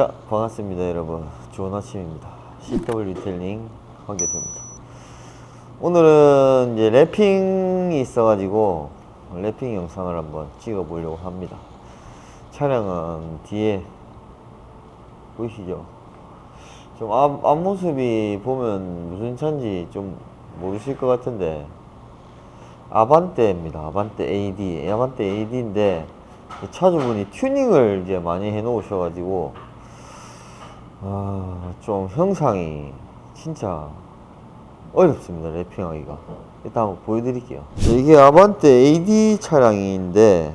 자 반갑습니다 여러분. 좋은 아침입니다. CW 리텔링 하게됩니다. 오늘은 이제 랩핑이 있어가지고 랩핑 영상을 한번 찍어 보려고 합니다. 차량은 뒤에 보이시죠? 좀 앞, 앞모습이 보면 무슨 차인지 좀 모르실 것 같은데 아반떼입니다. 아반떼 AD 아반떼 AD인데 차주분이 튜닝을 이제 많이 해 놓으셔가지고 아, 좀 형상이 진짜 어렵습니다 랩핑하기가 일단 한번 보여드릴게요 이게 아반떼 AD 차량인데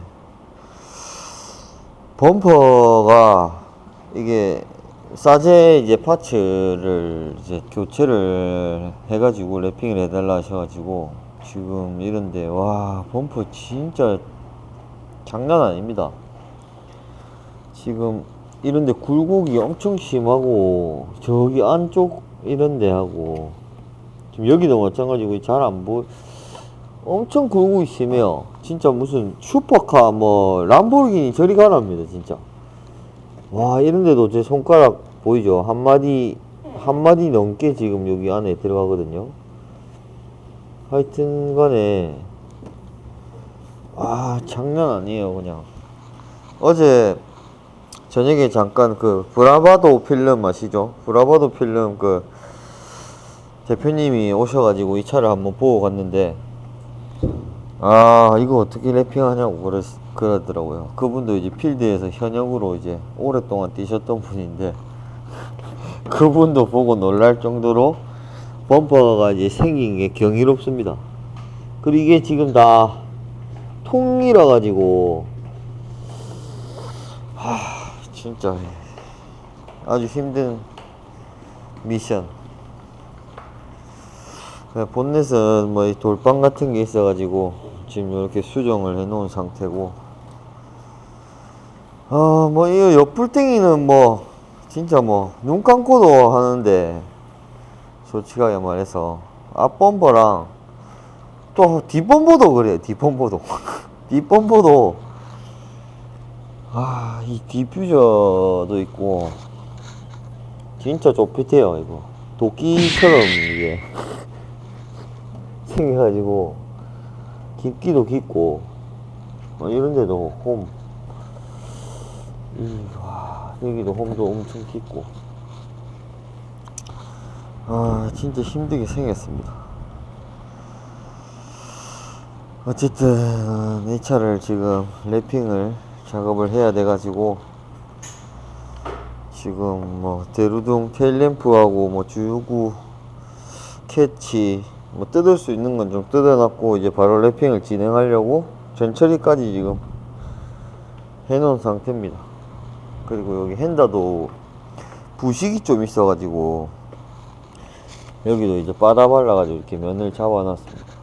범퍼가 이게 싸제 이제 파츠를 이제 교체를 해가지고 랩핑을 해달라 하셔가지고 지금 이런데 와 범퍼 진짜 장난 아닙니다. 지금 이런데 굴곡이 엄청 심하고 저기 안쪽 이런데 하고 지금 여기도 마찬가지고 잘 안 보. 엄청 굴곡이 심해요. 진짜 무슨 슈퍼카 뭐 람보르기니 저리 가랍니다 진짜. 와 이런데도 제 손가락 보이죠? 한 마디 한 마디 넘게 지금 여기 안에 들어가거든요. 하여튼 간에 아 장난 아니에요 그냥 어제 저녁에 잠깐 그 브라바도 필름 아시죠? 브라바도 필름 그 대표님이 오셔가지고 이 차를 한번 보고 갔는데 아 이거 어떻게 랩핑하냐고 그러, 그러더라고요 그분도 이제 필드에서 현역으로 이제 오랫동안 뛰셨던 분인데 그분도 보고 놀랄 정도로 범퍼가 이제 생긴 게 경이롭습니다 그리고 이게 지금 다 통이라 가지고 하 진짜. 아주 힘든 미션. 네, 본넷은 뭐이 돌빵 같은 게 있어 가지고 지금 이렇게 수정을 해 놓은 상태고. 아뭐 이 옆불땡이는 뭐 진짜 뭐 눈 감고도 하는데 솔직하게 말해서 앞범버랑 또 뒷범버도 그래요 뒷범버도. 뒷범버도 아 이 디퓨저도 있고. 진짜 좁hit해요 이거. 도끼처럼 이게. 생겨가지고. 깊기도 깊고. 뭐 이런데도 홈. 이, 와, 여기도 홈도 엄청 깊고. 아 진짜 힘들게 생겼습니다. 어쨌든 이 차를 지금 랩핑을 작업을 해야 돼 가지고 지금 뭐 대루둥 테일램프하고 뭐 주유구 캐치 뭐 뜯을 수 있는 건 좀 뜯어놨고 이제 바로 랩핑을 진행하려고 전처리까지 지금 해놓은 상태입니다 그리고 여기 핸다도 부식이 좀 있어 가지고 여기도 이제 빠다 발라 가지고 이렇게 면을 잡아 놨습니다.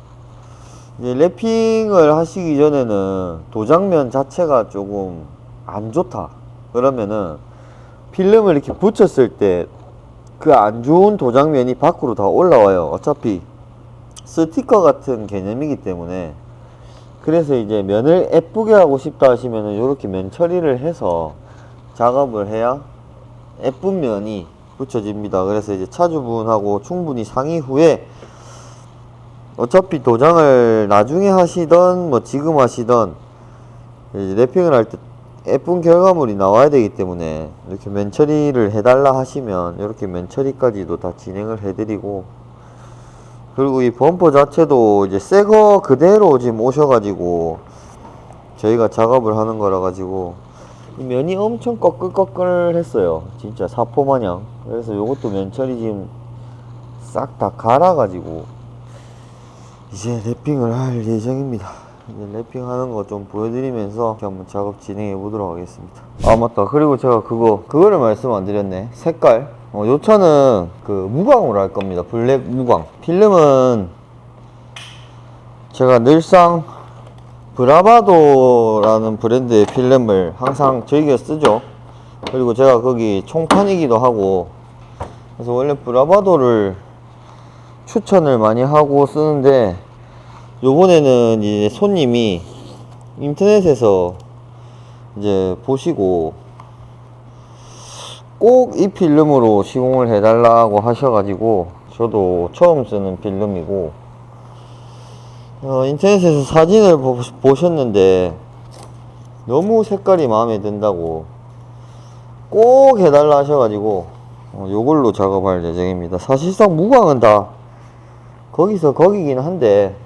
이제 랩핑을 하시기 전에는 도장면 자체가 조금 안 좋다. 그러면은 필름을 이렇게 붙였을 때 그 안 좋은 도장면이 밖으로 다 올라와요. 어차피 스티커 같은 개념이기 때문에 그래서 이제 면을 예쁘게 하고 싶다 하시면은 이렇게 면 처리를 해서 작업을 해야 예쁜 면이 붙여집니다. 그래서 이제 차주분하고 충분히 상의 후에 어차피 도장을 나중에 하시던 뭐 지금 하시던 랩핑을 할 때 예쁜 결과물이 나와야 되기 때문에 이렇게 면 처리를 해달라 하시면 이렇게 면 처리까지도 다 진행을 해드리고 그리고 이 범퍼 자체도 이제 새 거 그대로 지금 오셔가지고 저희가 작업을 하는 거라 가지고 이 면이 엄청 꺼끌꺼끌 했어요. 진짜 사포 마냥. 그래서 요것도 면 처리 지금 싹 다 갈아가지고 이제 랩핑을 할 예정입니다. 이제 랩핑하는 거 좀 보여드리면서 한번 작업 진행해 보도록 하겠습니다. 아 맞다. 그리고 제가 그거 그거를 말씀 안 드렸네. 색깔. 어, 요 차는 그 무광으로 할 겁니다. 블랙 무광. 필름은 제가 늘상 브라바도라는 브랜드의 필름을 항상 저희가 쓰죠. 그리고 제가 거기 총판이기도 하고 그래서 원래 브라바도를 추천을 많이 하고 쓰는데 요번에는 이제 손님이 인터넷에서 이제 보시고 꼭 이 필름으로 시공을 해달라고 하셔가지고 저도 처음 쓰는 필름이고 어, 인터넷에서 사진을 보, 보셨는데 너무 색깔이 마음에 든다고 꼭 해달라 하셔가지고 어, 요걸로 작업할 예정입니다. 사실상 무광은 다 거기서 거기긴 한데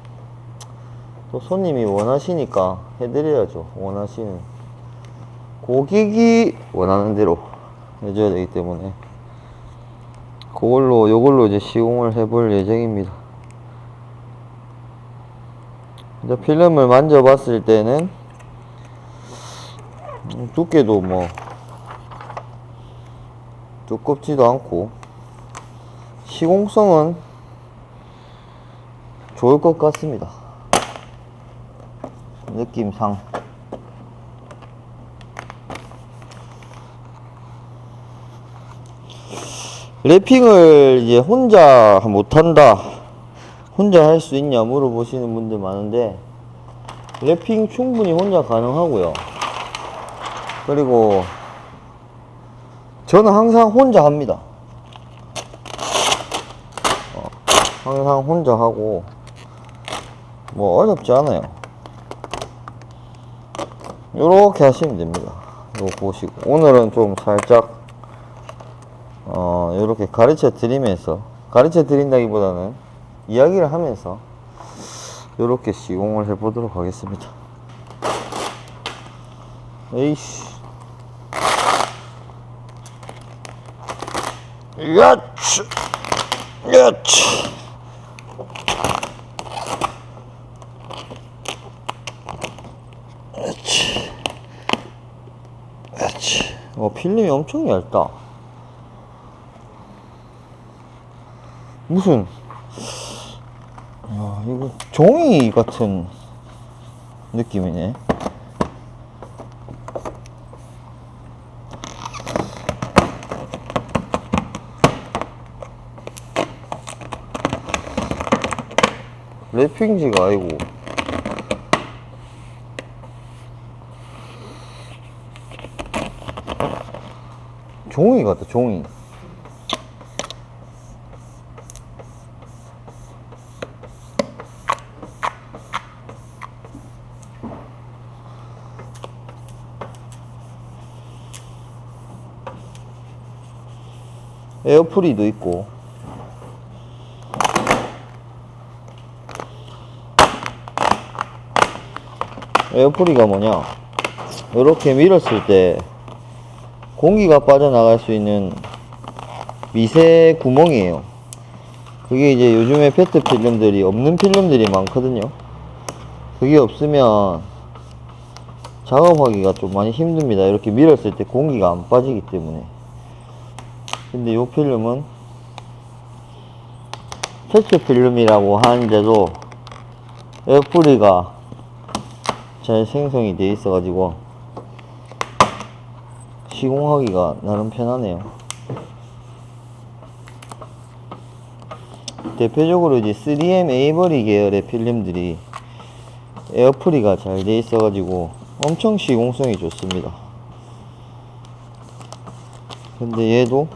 또 손님이 원하시니까 해드려야죠. 원하시는 고객이 원하는 대로 해줘야 되기 때문에 그걸로 요걸로 이제 시공을 해볼 예정입니다. 이제 필름을 만져봤을 때는 음, 두께도 뭐 두껍지도 않고 시공성은 좋을 것 같습니다. 느낌상. 랩핑을 이제 혼자 못한다 혼자 할 수 있냐 물어보시는 분들 많은데 랩핑 충분히 혼자 가능하고요. 그리고 저는 항상 혼자 합니다. 어, 항상 혼자 하고 뭐 어렵지 않아요. 요렇게 하시면 됩니다. 이거 보시고. 오늘은 좀 살짝 어 요렇게 가르쳐 드리면서 가르쳐 드린다기보다는 이야기를 하면서 요렇게 시공을 해 보도록 하겠습니다. 에이씨. 야치 야치 야치 야치 어 필름이 엄청 얇다. 무슨? 야 이거 종이 같은 느낌이네. 랩핑지가 아니고 종이 같다 종이. 에어프리도 있고. 에어프리가 뭐냐? 이렇게 밀었을 때 공기가 빠져나갈 수 있는 미세 구멍이에요. 그게 이제 요즘에 페트 필름들이 없는 필름들이 많거든요. 그게 없으면 작업하기가 좀 많이 힘듭니다. 이렇게 밀었을 때 공기가 안 빠지기 때문에. 근데 이 필름은 페트 필름이라고 하는데도 에어프리가 잘 생성이 돼 있어 가지고 시공하기가 나름 편하네요. 대표적으로 이제 3M 에이버리 계열의 필름들이 에어프리가 잘 돼 있어 가지고 엄청 시공성이 좋습니다. 근데 얘도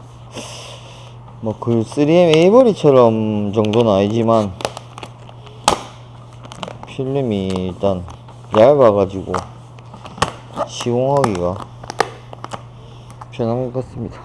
뭐 그 3M 에이버리처럼 정도는 아니지만 필름이 일단 얇아가지고 시공하기가 편한 것 같습니다.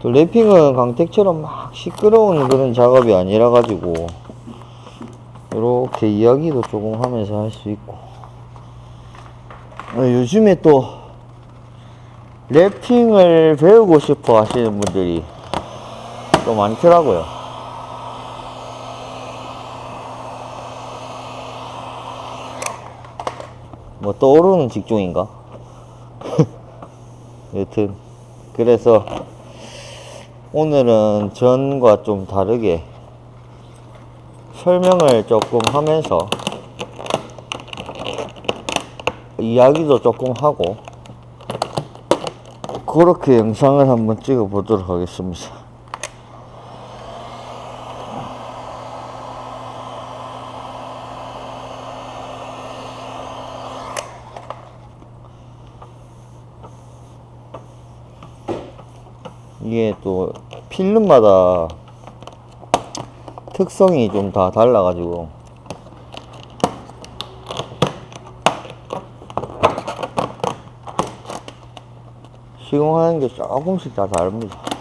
또 랩핑은 강택처럼 막 시끄러운 그런 작업이 아니라 가지고 이렇게 이야기도 조금 하면서 할 수 있고 어, 요즘에 또 랩핑을 배우고 싶어 하시는 분들이 또 많더라고요. 뭐 떠오르는 직종인가? 여튼 그래서 오늘은 전과 좀 다르게 설명을 조금 하면서 이야기도 조금 하고 그렇게 영상을 한번 찍어 보도록 하겠습니다. 이게 또 필름마다 특성이 좀 다 달라가지고 시공하는 게 조금씩 다 다릅니다.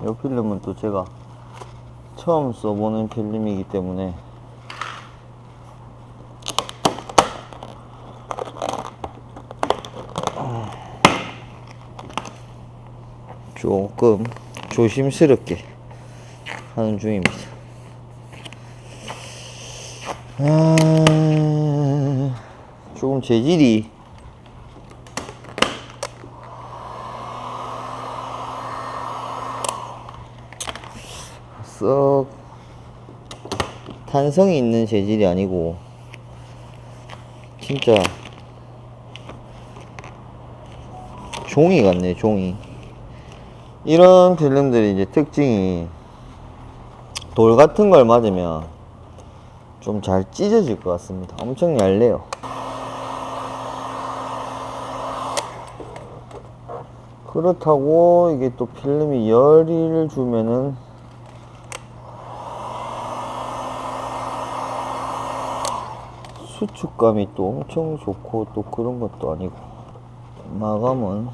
이 필름은 또 제가 처음 써보는 필름이기 때문에 조금 조심스럽게 하는 중입니다. 아, 조금 재질이 탄성이 있는 재질이 아니고 진짜 종이 같네 종이. 이런 필름들이 이제 특징이 돌 같은 걸 맞으면 좀 잘 찢어질 것 같습니다. 엄청 얇네요. 그렇다고 이게 또 필름이 열을 주면은 수축감이 또 엄청 좋고 또 그런 것도 아니고 마감은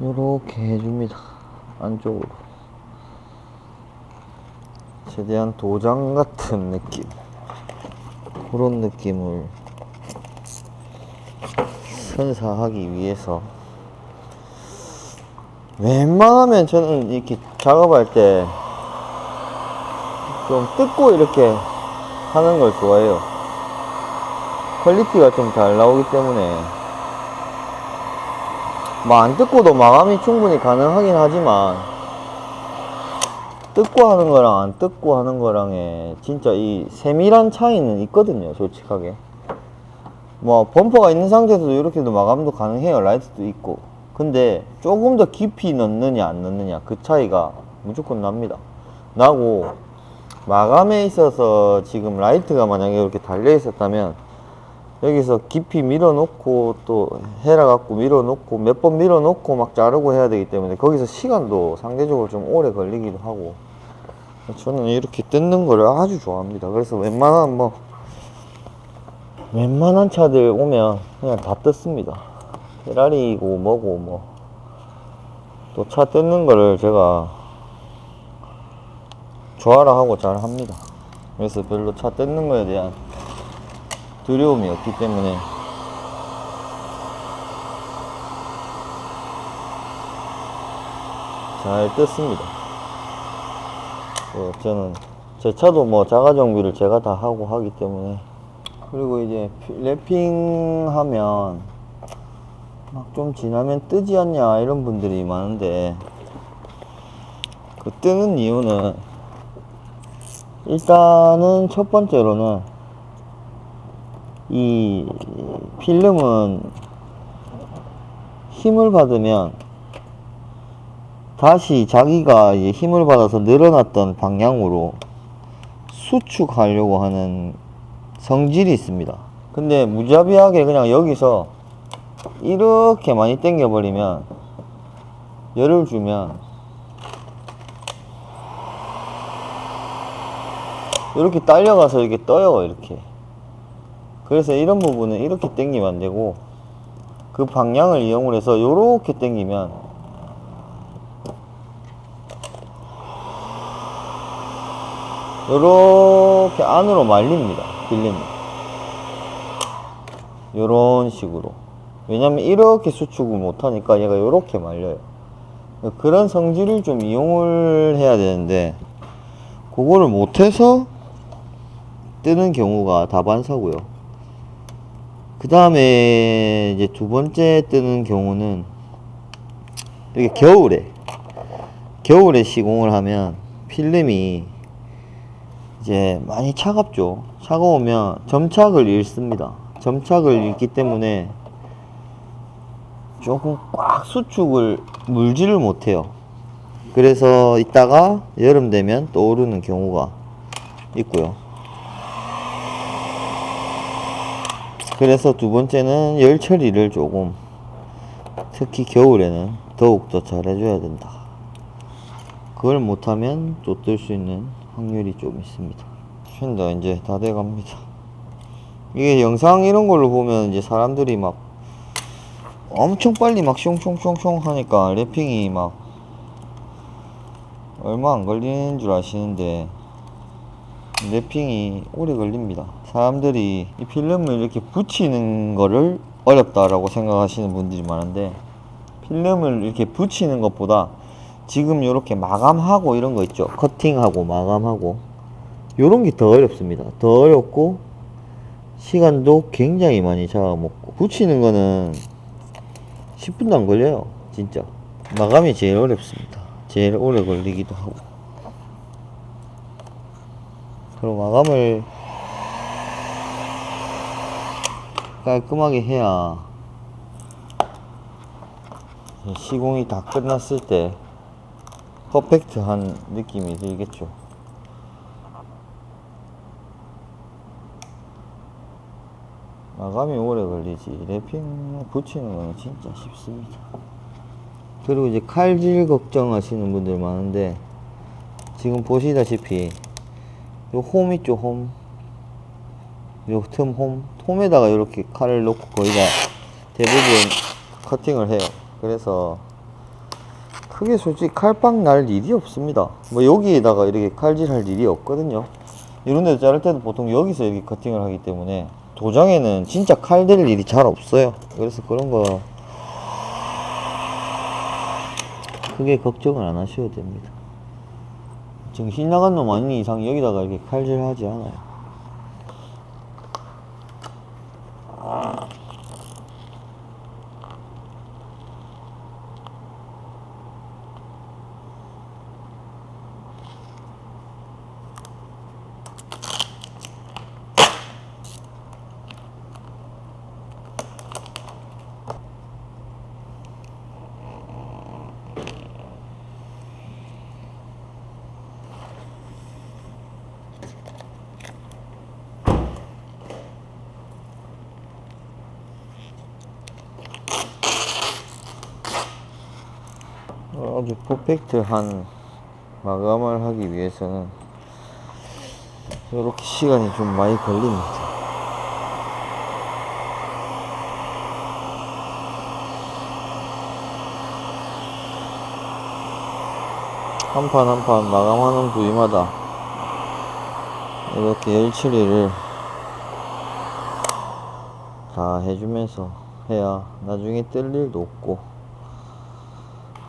이렇게 해줍니다. 안쪽으로. 최대한 도장 같은 느낌. 그런 느낌을 선사하기 위해서 웬만하면 저는 이렇게 작업할 때 좀 뜯고 이렇게 하는 걸 좋아해요. 퀄리티가 좀 잘 나오기 때문에. 뭐안 뜯고도 마감이 충분히 가능하긴 하지만 뜯고 하는 거랑 안 뜯고 하는 거랑의 진짜 이 세밀한 차이는 있거든요 솔직하게. 뭐 범퍼가 있는 상태에서도 이렇게도 마감도 가능해요 라이트도 있고. 근데 조금 더 깊이 넣느냐 안 넣느냐 그 차이가 무조건 납니다. 나고 마감에 있어서 지금 라이트가 만약에 이렇게 달려 있었다면 여기서 깊이 밀어 놓고 또 헤라 갖고 밀어 놓고 몇 번 밀어 놓고 막 자르고 해야 되기 때문에 거기서 시간도 상대적으로 좀 오래 걸리기도 하고 저는 이렇게 뜯는 거를 아주 좋아합니다. 그래서 웬만한 뭐 웬만한 차들 오면 그냥 다 뜯습니다. 페라리고 뭐고 뭐 또 차 뜯는 거를 제가 좋아라 하고 잘 합니다. 그래서 별로 차 뜯는 거에 대한 두려움이 없기 때문에 잘 뜯습니다. 어, 저는 제 차도 뭐 자가 정비를 제가 다 하고 하기 때문에 그리고 이제 피- 랩핑 하면 막 좀 지나면 뜨지 않냐 이런 분들이 많은데 그 뜨는 이유는 일단은 첫 번째로는 이 필름은 힘을 받으면 다시 자기가 힘을 받아서 늘어났던 방향으로 수축하려고 하는 성질이 있습니다. 근데 무자비하게 그냥 여기서 이렇게 많이 당겨버리면 열을 주면 이렇게 딸려가서 이렇게 떠요 이렇게. 그래서 이런 부분은 이렇게 당기면 안 되고 그 방향을 이용을 해서 이렇게 당기면 이렇게 안으로 말립니다 빌립니다 요런 식으로. 왜냐면 이렇게 수축을 못하니까 얘가 이렇게 말려요. 그런 성질을 좀 이용을 해야 되는데 그거를 못해서 뜨는 경우가 다반사고요. 그 다음에 이제 두 번째 뜨는 경우는 이렇게 겨울에 겨울에 시공을 하면 필름이 이제 많이 차갑죠. 차가우면 점착을 잃습니다. 점착을 잃기 때문에 조금 꽉 수축을 물지를 못해요. 그래서 이따가 여름 되면 또 오르는 경우가 있고요. 그래서 두 번째는 열 처리를 조금 특히 겨울에는 더욱더 잘 해줘야 된다. 그걸 못하면 또뜰수 있는 확률이 좀 있습니다. 쉰다 이제 다 돼갑니다. 이게 영상 이런 걸로 보면 이제 사람들이 막 엄청 빨리 막 숑숑숑숑 하니까 랩핑이 막 얼마 안 걸리는 줄 아시는데 랩핑이 오래 걸립니다. 사람들이 이 필름을 이렇게 붙이는 거를 어렵다라고 생각하시는 분들이 많은데 필름을 이렇게 붙이는 것보다 지금 이렇게 마감하고 이런 거 있죠. 커팅하고 마감하고 요런 게 더 어렵습니다. 더 어렵고 시간도 굉장히 많이 잡아먹고 붙이는 거는 10분도 안 걸려요. 진짜. 마감이 제일 어렵습니다. 제일 오래 걸리기도 하고. 그리고 마감을 깔끔하게 해야 시공이 다 끝났을 때 퍼펙트한 느낌이 들겠죠. 마감이 오래 걸리지 랩핑 붙이는 거는 진짜 쉽습니다. 그리고 이제 칼질 걱정하시는 분들 많은데 지금 보시다시피 요홈 있죠 홈. 요 틈 홈. 홈에다가 이렇게 칼을 놓고 거의 다 대부분 커팅을 해요. 그래서 크게 솔직히 칼빵 날 일이 없습니다. 뭐 여기에다가 이렇게 칼질할 일이 없거든요. 이런 데서 자를 때도 보통 여기서 이렇게 커팅을 하기 때문에 도장에는 진짜 칼댈 일이 잘 없어요. 그래서 그런 거 크게 걱정을 안 하셔도 됩니다. 정신 나간 놈 아닌 이상 여기다가 이렇게 칼질 하지 않아요. 아주 퍼펙트한 마감을 하기 위해서는 이렇게 시간이 좀 많이 걸립니다. 한 판 한 판 마감하는 부위마다 이렇게 열 처리를 다 해주면서 해야 나중에 뜰 일도 없고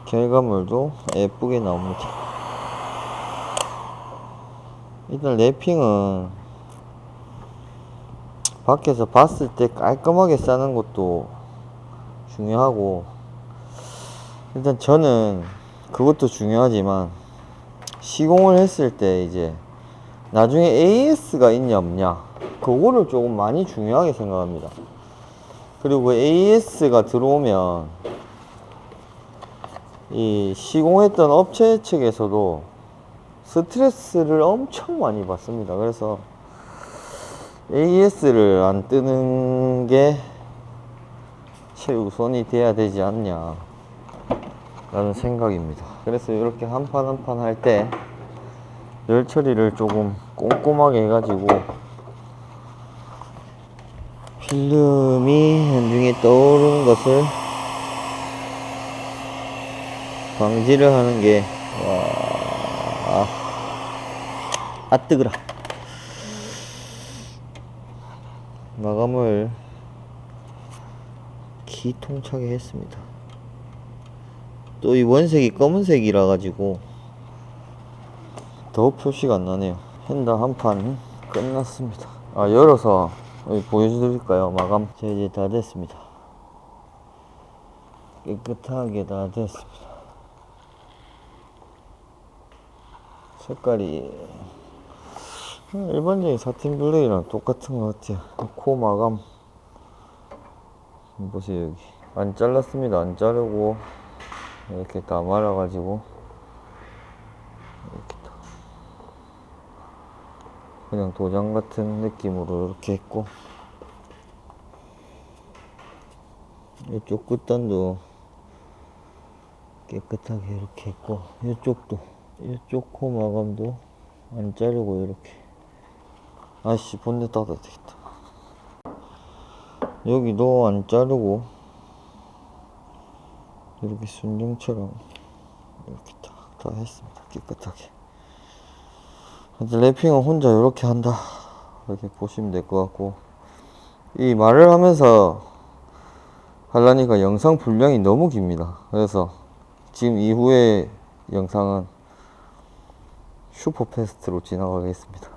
결과물도 예쁘게 나옵니다. 일단 랩핑은 밖에서 봤을 때 깔끔하게 싸는 것도 중요하고 일단 저는 그것도 중요하지만 시공을 했을 때 이제 나중에 AS가 있냐 없냐 그거를 조금 많이 중요하게 생각합니다. 그리고 AS가 들어오면 이 시공했던 업체 측에서도 스트레스를 엄청 많이 받습니다. 그래서 AS를 안 뜨는 게 최우선이 돼야 되지 않냐 라는 생각입니다. 그래서 이렇게 한 판 한 판 할 때 열 처리를 조금 꼼꼼하게 해가지고 필름이 한중에 떠오르는 것을 방지를 하는 게, 와, 아, 아 뜨거라. 마감을 기통차게 했습니다. 또 이 원색이 검은색이라 가지고 더욱 표시가 안 나네요. 핸다 한 판 끝났습니다. 아, 열어서 보여드릴까요? 마감. 자, 이제 다 됐습니다. 깨끗하게 다 됐습니다. 색깔이. 일반적인 사틴 블랙이랑 똑같은 것 같아요. 코 마감. 보세요 여기. 안 잘랐습니다. 안 자르고 이렇게 다 말아 가지고 이렇게 다 그냥 도장 같은 느낌으로 이렇게 했고. 이쪽 끝단도 깨끗하게 이렇게 했고 이쪽도 이쪽 코 마감도 안 자르고 이렇게. 아씨 본드 닫아야 되겠다. 여기도 안 자르고 이렇게 순정처럼 이렇게 다, 다 했습니다 깨끗하게. 랩핑은 혼자 이렇게 한다. 이렇게 보시면 될 것 같고. 이 말을 하면서 하려니까 영상 분량이 너무 깁니다. 그래서 지금 이후에 영상은 슈퍼 패스트로 지나가겠습니다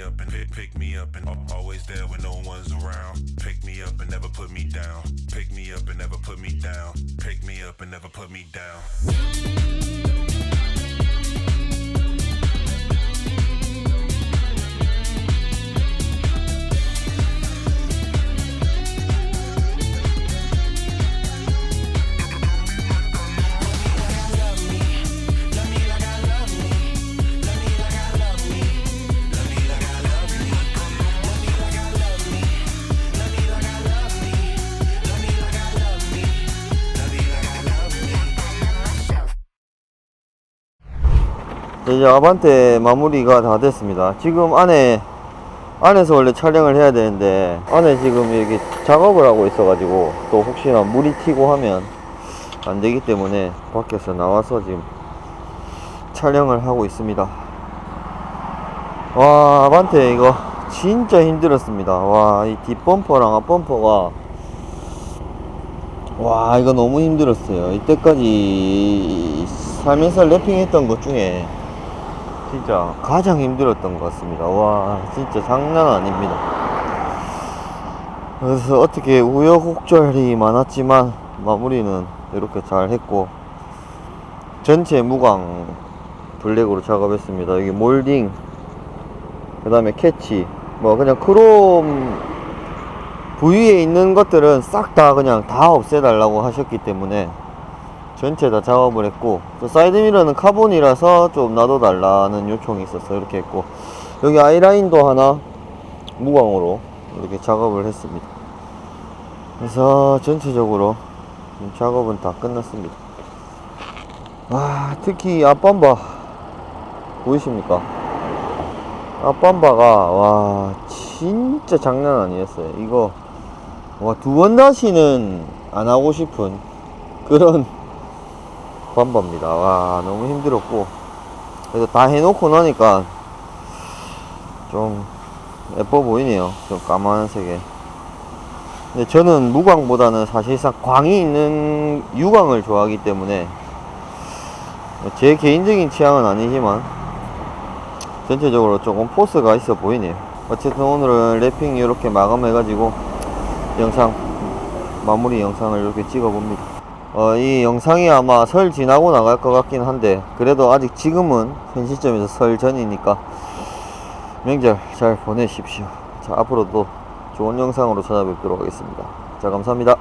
Pick me up and pick me up and always there when no one's around. Pick me up and never put me down. Pick me up and never put me down. Pick me up and never put me down. 이제 아반떼 마무리가 다 됐습니다. 지금 안에 안에서 원래 촬영을 해야 되는데 안에 지금 여기 작업을 하고 있어가지고 또 혹시나 물이 튀고 하면 안 되기 때문에 밖에서 나와서 지금 촬영을 하고 있습니다. 와 아반떼 이거 진짜 힘들었습니다. 와 이 뒷범퍼랑 앞범퍼가 와 이거 너무 힘들었어요. 이때까지 살면서 랩핑했던 것 중에 진짜 가장 힘들었던 것 같습니다. 와, 진짜 장난 아닙니다. 그래서 어떻게 우여곡절이 많았지만 마무리는 이렇게 잘 했고 전체 무광 블랙으로 작업했습니다. 여기 몰딩, 그 다음에 캐치, 뭐 그냥 크롬 부위에 있는 것들은 싹 다 그냥 다 없애달라고 하셨기 때문에 전체 다 작업을 했고 또 사이드미러는 카본이라서 좀 놔둬달라는 요청이 있어서 이렇게 했고 여기 아이라인도 하나 무광으로 이렇게 작업을 했습니다. 그래서 전체적으로 작업은 다 끝났습니다. 아 특히 앞범바 보이십니까? 앞범바가 와 진짜 장난 아니었어요. 이거 와 두 번 다시는 안 하고 싶은 그런 범바입니다. 와, 너무 힘들었고. 그래도 다 해놓고 나니까 좀 예뻐 보이네요. 좀 까만색에. 근데 저는 무광보다는 사실상 광이 있는 유광을 좋아하기 때문에 제 개인적인 취향은 아니지만 전체적으로 조금 포스가 있어 보이네요. 어쨌든 오늘은 랩핑 이렇게 마감해가지고 영상 마무리 영상을 이렇게 찍어봅니다. 어, 이 영상이 아마 설 지나고 나갈 것 같긴 한데 그래도 아직 지금은 현 시점에서 설 전이니까 명절 잘 보내십시오. 자 앞으로도 좋은 영상으로 찾아뵙도록 하겠습니다. 자 감사합니다.